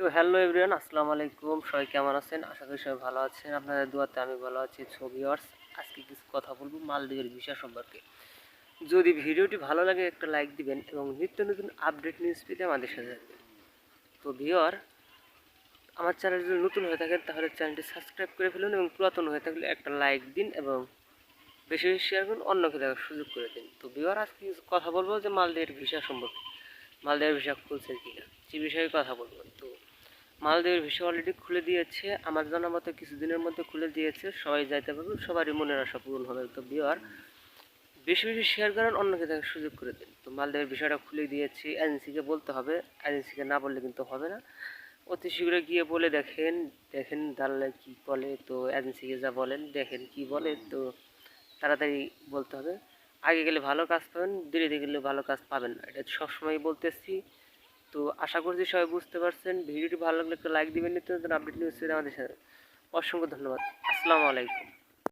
তো hello everyone, আসসালামু আলাইকুম। সবাই কেমন আছেন? আশা করি সবাই ভালো আছেন। আপনাদের দুয়াতে আমি ভালো আছি। ছবি আজকে কিছু কথা বলব মালদ্বীপের ভিসা সম্পর্কে। যদি ভিডিওটি ভালো লাগে, একটা লাইক দিবেন এবং নিত্য নতুন আপডেট নিউজ পেতে আমাদের সাথে থাকবেন। তো ভিওর আমার চ্যানেল যদি নতুন হয়ে থাকেন, তাহলে চ্যানেলটি সাবস্ক্রাইব করে ফেলুন এবং পুরাতন হয়ে থাকলে একটা লাইক দিন এবং বেশি বেশি শেয়ার করুন, অন্যকে দেখার সুযোগ করে দিন। তো ভিওর আজকে কিছু কথা বলব যে মালদ্বীপের ভিসা সম্পর্কে। মালদ্বীপের ভিসা খুলছে কিনা, সে বিষয়ে কথা বলব। তো মালদ্বীপের ভিসা অলরেডি খুলে দিয়েছে আমার জানা মতো কিছুদিনের মধ্যে খুলে দিয়েছে, সবাই যাইতে পারবে, সবারই মনের আশা পূরণ হবে, তো বিহার বেশি বেশি শেয়ার করেন অন্যকে দেখার সুযোগ করে দিন। তো মালদ্বীপের বিষয়টা খুলে দিয়েছি এজেন্সিকে বলতে হবে এজেন্সিকে না বললে কিন্তু হবে না। অতি শীঘ্র গিয়ে বলে দেখেন দেখেন দাঁড়ালে কী বলে, তো এজেন্সিকে যা বলেন, দেখেন কি বলে, তো তাড়াতাড়ি বলতে হবে। আগে গেলে ভালো কাজ পাবেন, ধীরে গেলে ভালো কাজ পাবেন না। এটা সবসময় বলতেছি তো আশা করছি সবাই বুঝতে পারছেন। ভিডিওটি ভালো লাগলে একটা লাইক দিবেন। নিতে আপডেট নিউজ আমাদের সাথে। অসংখ্য ধন্যবাদ। আসসালামু আলাইকুম।